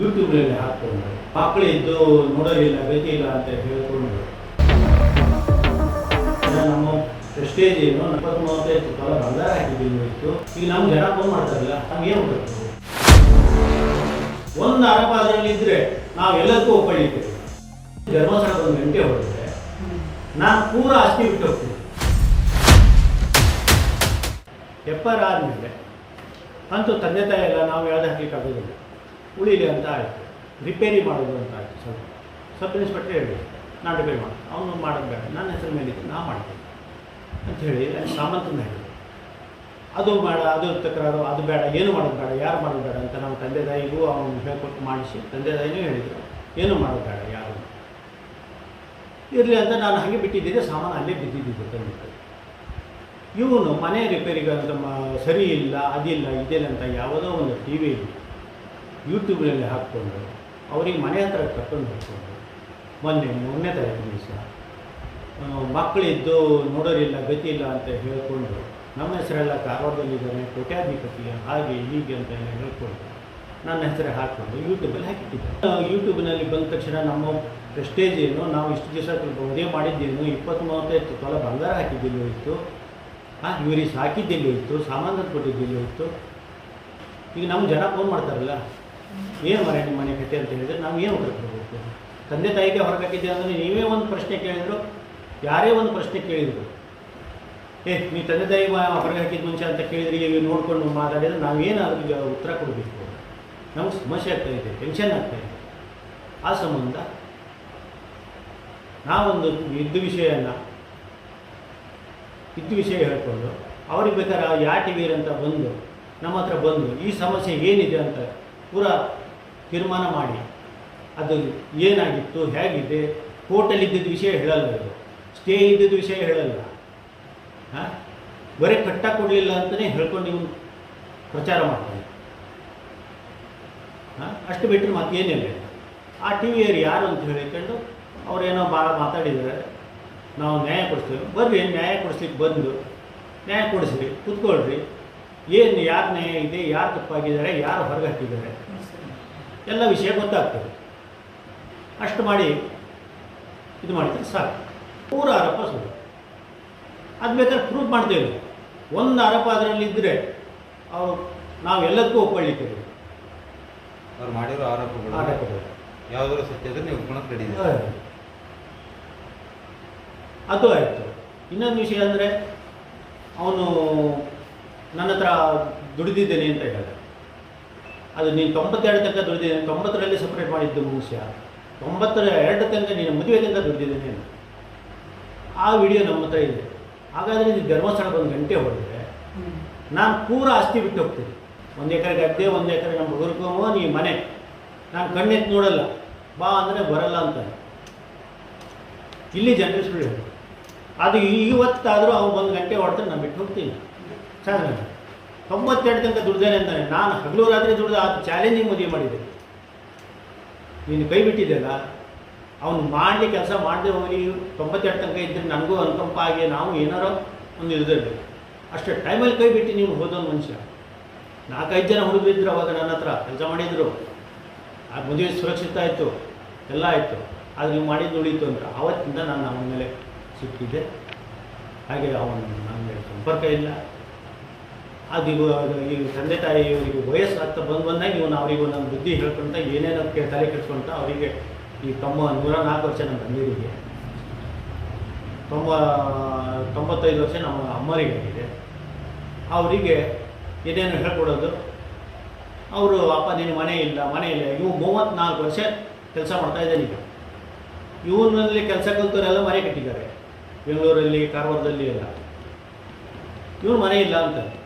ಯೂಟ್ಯೂಬ್ನಲ್ಲಿ ಹಾಕ್ಕೊಂಡು ಮಕ್ಕಳಿದ್ದು ನೋಡೋರಿಲ್ಲ, ಬೇಕಿಲ್ಲ ಅಂತ ಹೇಳ್ಕೊಂಡು. ನಮ್ಮ ಪ್ರೆಸ್ಟೇಜ್ ಏನು? ಇಪ್ಪತ್ತು ಮೂವತ್ತೈದು ಕಾಲ ಬಂಗಾರ ಹಾಕಿದ್ದೀವಿ ಇತ್ತು ಈಗ ನಮ್ಗೆ ಜನ ಫೋನ್ ಮಾಡ್ತಾರಲ್ಲ, ನಮ್ಗೆ ಏನು ಬೇಕು ಒಂದು ಆರೋಪ ಅದರಲ್ಲಿ ಇದ್ರೆ ನಾವು ಎಲ್ಲದಕ್ಕೂ ಒಪ್ಪಳಿತೇವೆ ಧರ್ಮಸ್ಥಳದ ಒಂದು ಗಂಟೆ ಹೊಡೆದ್ರೆ ನಾನು ಪೂರ ಆಸ್ತಿ ಬಿಟ್ಟು ಹೋಗ್ತೀನಿ. ಎಪ್ಪರ್ ಆದಮೇಲೆ ಅಂತೂ ತಂದೆ ತಾಯಿ ಎಲ್ಲ ನಾವು ಯಾವ್ದು ಹಾಕ್ಲಿಕ್ಕೆ ಆಗೋದಿಲ್ಲ. ಉಳಿಲಿ ಅಂತ ಆಯಿತು. ರಿಪೇರಿ ಮಾಡೋದು ಅಂತ ಆಯಿತು ಸ್ವಲ್ಪ. ಸಬ್ ಇನ್ಸ್ಪೆಕ್ಟರ್ ಹೇಳಿ. ನಾನು ರಿಪೇರಿ ಮಾಡಿ ಅವನು ಮಾಡೋದು ಬೇಡ. ನನ್ನ ಹೆಸರು ಮೇಲೆ ನಾ ಮಾಡ್ತೀನಿ ಅಂತ ಹೇಳಿ ಅಲ್ಲಿ ಸಾಮಂತನ ಹೇಳಿದ್ರು. ಅದು ಬೇಡ, ಅದು ತಕರಾರು, ಅದು ಬೇಡ, ಏನು ಮಾಡೋದು ಬೇಡ, ಯಾರು ಮಾಡೋದು ಬೇಡ ಅಂತ ನಮ್ಮ ತಂದೆ ತಾಯಿಗೂ ಅವನು ಹೇಳ್ಕೊಟ್ಟು ಮಾಡಿಸಿ ತಂದೆ ತಾಯಿನೂ ಹೇಳಿದರು. ಏನು ಮಾಡೋದು ಬೇಡ, ಯಾರು? ಇರಲಿ ಅಂತ ನಾನು ಹಾಗೆ ಬಿಟ್ಟಿದ್ದೀನಿ ಸಾಮಾನು ಅಲ್ಲೇ ಬಿದ್ದಿದ್ದಿದ್ದು ತಂದೆ. ಇವನು ಮನೆ ರಿಪೇರಿಗೆ ಸರಿ ಇಲ್ಲ, ಅದಿಲ್ಲ ಇದಿಲ್ಲ ಅಂತ ಯಾವುದೋ ಒಂದು ಟಿ ವಿಯಲ್ಲಿ ಯೂಟ್ಯೂಬ್ನಲ್ಲಿ ಹಾಕ್ಕೊಂಡು ಅವರಿಗೆ ಮನೆ ಹತ್ರ ಕರ್ಕೊಂಡು ಹೋಗ್ಕೊಂಡು ಮೊನ್ನೆ ತಾರೀಕು ದಿವಸ ಮಕ್ಕಳಿದ್ದು ನೋಡೋರಿಲ್ಲ ಗತಿ ಇಲ್ಲ ಅಂತ ಹೇಳಿಕೊಂಡು ನಮ್ಮ ಹೆಸರೆಲ್ಲ ಕಾರವಾರದಲ್ಲಿದ್ದಾನೆ ಕೋಟ್ಯಾಧಿಪತಿ ಹಾಗೆ ಹೀಗೆ ಅಂತ ಹೇಳ್ಕೊಂಡು ನನ್ನ ಹೆಸರೇ ಹಾಕ್ಕೊಂಡು ಯೂಟ್ಯೂಬಲ್ಲಿ ಹಾಕಿಟ್ಟಿದ್ದೆ ಯೂಟ್ಯೂಬ್ನಲ್ಲಿ ಬಂದ ತಕ್ಷಣ ನಮ್ಮ ಪ್ರೆಸ್ಟೇಜ್ ಏನು, ನಾವು ಇಷ್ಟು ದಿವಸ ಮದುವೆ ಮಾಡಿದ್ದೇನು ಇಪ್ಪತ್ತು ಮೂವತ್ತೈದು ತೊಲ ಬಂಗಾರ ಹಾಕಿದ್ದಿಲ್ಲ ಇತ್ತು ಹಾಂ ಇವರಿಗೆ ಸಾಕಿದ್ದಿಲ್ಲ ಇತ್ತು, ಸಾಮಾನು ಕೊಟ್ಟಿದ್ದಿಲ್ಲ ಇತ್ತು. ಈಗ ನಮ್ಮ ಜನ ಫೋನ್ ಮಾಡ್ತಾರಲ್ಲ ಏನು ಮನೆ ನಿಮ್ಮ ಮನೆ ಕತೆ ಅಂತ ಹೇಳಿದರೆ ನಾವು ಏನು ಉತ್ತರ ಕೊಡಬೇಕು? ತಂದೆ ತಾಯಿಗೆ ಹೊರಗಾಕಿದ್ದೆ ಅಂದರೆ ನೀವೇ ಒಂದು ಪ್ರಶ್ನೆ ಕೇಳಿದ್ರು, ಯಾರೇ ಒಂದು ಪ್ರಶ್ನೆ ಕೇಳಿದರು. ಏ, ನೀ ತಂದೆ ತಾಯಿ ಹೊರಗೆ ಹಾಕಿದ ಮುಂಚೆ ಅಂತ ಕೇಳಿದ್ರೆ ಈಗ ನೋಡ್ಕೊಂಡು ಮಾತಾಡಿದರೆ ನಾವೇನು ಅದಕ್ಕೆ ಉತ್ತರ ಕೊಡಬೇಕು? ನಮಗೆ ಸಮಸ್ಯೆ ಆಗ್ತಾ ಇದೆ ಟೆನ್ಷನ್ ಆಗ್ತಾ ಇದೆ. ಆ ಸಂಬಂಧ ನಾವೊಂದು ಇದ್ದ ವಿಷಯನ ಇದ್ದ ವಿಷಯ ಹೇಳ್ಕೊಂಡು, ಅವ್ರಿಗೆ ಬೇಕಾದ್ರೆ ಯಾ ಟಿ ಅಂತ ಬಂದು ನಮ್ಮ ಹತ್ರ ಬಂದು, ಈ ಸಮಸ್ಯೆ ಏನಿದೆ ಅಂತ ಪೂರಾ ತೀರ್ಮಾನ ಮಾಡಿ. ಅದು ಏನಾಗಿತ್ತು, ಹೇಗಿದೆ? ಹೋಟೆಲ್ ಇದ್ದಿದ್ದ ವಿಷಯ ಹೇಳಲ್ಲ ಇದು. ಸ್ಟೇ ಇದ್ದಿದ್ದ ವಿಷಯ ಹೇಳಲ್ಲ. ಹಾಂ ಬರೀ ಕಟ್ಟ ಕೊಡಲಿಲ್ಲ ಅಂತಲೇ ಹೇಳ್ಕೊಂಡು ಇವನು ಪ್ರಚಾರ ಮಾಡ್ತಾನೆ. ಹಾಂ ಅಷ್ಟು ಬಿಟ್ಟರೆ ಮತ್ತೇನಿಲ್ಲ ಆ ಟಿ ವಿಯವ್ರು ಯಾರು ಅಂತ ಹೇಳಿಕೊಂಡು ಅವರೇನೋ ಭಾಳ ಮಾತಾಡಿದ್ದಾರೆ. ನಾವು ನ್ಯಾಯ ಕೊಡಿಸ್ತೇವೆ. ಬರ್ರಿ, ನ್ಯಾಯ ಕೊಡಿಸ್ಲಿಕ್ಕೆ ಬಂದು, ನ್ಯಾಯ ಕೊಡಿಸ್ರಿ, ಕುತ್ಕೊಳ್ರಿ. ಏನು ಯಾರು ನ್ಯಾಯ ಇದೆ ಯಾರು ತಪ್ಪಾಗಿದ್ದಾರೆ ಯಾರು ಹೊರಗೆ ಹಾಕಿದ್ದಾರೆ ಎಲ್ಲ ವಿಷಯ ಗೊತ್ತಾಗ್ತದೆ. ಅಷ್ಟು ಮಾಡಿ ಇದು ಮಾಡಿದ್ರೆ ಸಾಕು. ಪೂರ ಆರೋಪ ಸುಳ್ಳು ಅದು ಬೇಕಾದ್ರೆ ಪ್ರೂವ್ ಮಾಡ್ತೇವೆ ಒಂದು ಆರೋಪ ಅದರಲ್ಲಿ ಇದ್ದರೆ ಅವರು ನಾವು ಎಲ್ಲದಕ್ಕೂ ಒಪ್ಕೊಳ್ಳಿಕ್ಕೆ ಅವ್ರು ಮಾಡಿರೋ ಆರೋಪಗಳು ಆರೋಪಗಳು. ಯಾವ್ದಾದ್ರು ಸತ್ಯ ಇದ್ರೆ ನೀವು ಗುಣಕ್ಕೆ ಹೌದು. ಅದು ಆಯಿತು. ಇನ್ನೊಂದು ವಿಷಯ ಅಂದರೆ ಅವನು ನನ್ನ ಹತ್ರ ದುಡಿದಿದ್ದೇನೆ ಅಂತ ಹೇಳಿದೆ ಅದು ನೀನು ತೊಂಬತ್ತೆರಡು ತನಕ ದುಡಿದಿದ್ದೇನೆ ತೊಂಬತ್ತರಲ್ಲಿ ಸಪ್ರೇಟ್ ಮಾಡಿದ್ದು ಮನುಷ್ಯ ತೊಂಬತ್ತರ ಎರಡು ತನಕ ನೀನು ಮದುವೆ ತನಕ ದುಡಿದಿದ್ದೇನೆ ಅಂತ. ಆ ವಿಡಿಯೋ ನಮ್ಮ ಹತ್ರ ಇದೆ. ಹಾಗಾದರೆ ನೀನು ಧರ್ಮಸ್ಥಳಕ್ಕೆ ಒಂದು ಗಂಟೆ ಹೊಡೆದ್ರೆ ನಾನು ಪೂರ ಆಸ್ತಿ ಬಿಟ್ಟು ಹೋಗ್ತೀನಿ. ಒಂದು ಎಕರೆ ಗದ್ದೆ, ಒಂದು ಎಕರೆ ನಮ್ಮ ಹುಡುಗರಿಗೂ ನೀ ಮನೆ. ನಾನು ಕಣ್ಣೆತ್ತು ನೋಡಲ್ಲ. ಬಾ ಅಂದರೆ ಬರಲ್ಲ ಅಂತ. ಇಲ್ಲಿ ಜನರೇಷನ್ ಅದು ಇವತ್ತಾದರೂ ಅವ್ನು ಒಂದು ಗಂಟೆ ಹೊಡೆದ್ರೆ ನಾನು ಬಿಟ್ಟು ಹೋಗ್ತೀನಿ. ಸಾಧನೆ ತೊಂಬತ್ತೆರಡು ತನಕ ದುಡ್ದೇನೆ ಅಂತಾನೆ. ನಾನು ಹಗಲು ರಾತ್ರಿ ದುಡ್ದು ಆ ಚಾಲೆಂಜಿಂಗ್ ಮದುವೆ ಮಾಡಿದೆ. ನೀನು ಕೈ ಬಿಟ್ಟಿದ್ದೆಲ್ಲ ಅವನು ಮಾಡಲಿ ಕೆಲಸ ಮಾಡದೆ ಹೋಗಿ ತೊಂಬತ್ತೆರಡು ತನಕ ಇದ್ದರೆ ನನಗೂ ಅನುಕಂಪ ಆಗಿ ನಾವು ಏನಾರೋ ಒಂದು ಇದ್ದಿರಬೇಕು ಅಷ್ಟೇ ಟೈಮಲ್ಲಿ ಕೈ ಬಿಟ್ಟು ನೀವು ಹೋದೊಂದು ಮನುಷ್ಯ. ನಾಲ್ಕೈದು ಜನ ಹುಡುಗಿದ್ರು ಅವಾಗ ನನ್ನ ಹತ್ರ, ಕೆಲಸ ಮಾಡಿದರು. ಆ ಮದುವೆ ಸುರಕ್ಷಿತ ಆಯಿತು, ಎಲ್ಲ ಆಯಿತು. ಆದರೆ ನೀವು ಮಾಡಿದ್ದು ಉಳಿತು ಅಂತ ಆವತ್ತಿಂದ ನಾನು ಅವನ ಮೇಲೆ ಸಿಕ್ಕಿದ್ದೆ ಹಾಗೆ ಅವನು ನನಗೆ ಸಂಪರ್ಕ ಇಲ್ಲ. ಅದು ಈ ತಂದೆ ತಾಯಿ ಇವರಿಗೆ ವಯಸ್ಸು ಆಗ್ತಾ ಬಂದು ಬಂದಾಗ ಇವನು ಅವರಿಗೆ ಒಂದೊಂದು ಬುದ್ಧಿ ಹೇಳ್ಕೊಳ್ತಾ ಏನೇನೋ ತಲೆ ಕೆಡ್ಸ್ಕೊಂತ ಅವರಿಗೆ ಈ ತಮ್ಮ ನೂರ ನಾಲ್ಕು ವರ್ಷ ನಮ್ಮ ತಂದೆಯರಿಗೆ ತೊಂಬ ತೊಂಬತ್ತೈದು ವರ್ಷ ನಮ್ಮ ಅಮ್ಮರಿಗೆ ಆಗಿದೆ ಅವರಿಗೆ ಏನೇನು ಹೇಳ್ಕೊಡೋದು. ಅವರು, ಅಪ್ಪ ನಿನ್ನ ಮನೆ ಇಲ್ಲ ಮನೆ ಇಲ್ಲ. ಇವು ಮೂವತ್ತ್ನಾಲ್ಕು ವರ್ಷ ಕೆಲಸ ಮಾಡ್ತಾ ಇದ್ದಾನೆ ಈಗ. ಇವನಲ್ಲಿ ಕೆಲಸ ಕಲ್ತವರೆಲ್ಲ ಮನೆ ಕಟ್ಟಿದ್ದಾರೆ. ಬೆಂಗಳೂರಲ್ಲಿ, ಕಾರವಾರದಲ್ಲಿ ಎಲ್ಲ. ಇವನು ಮನೆ ಇಲ್ಲ ಅಂತ.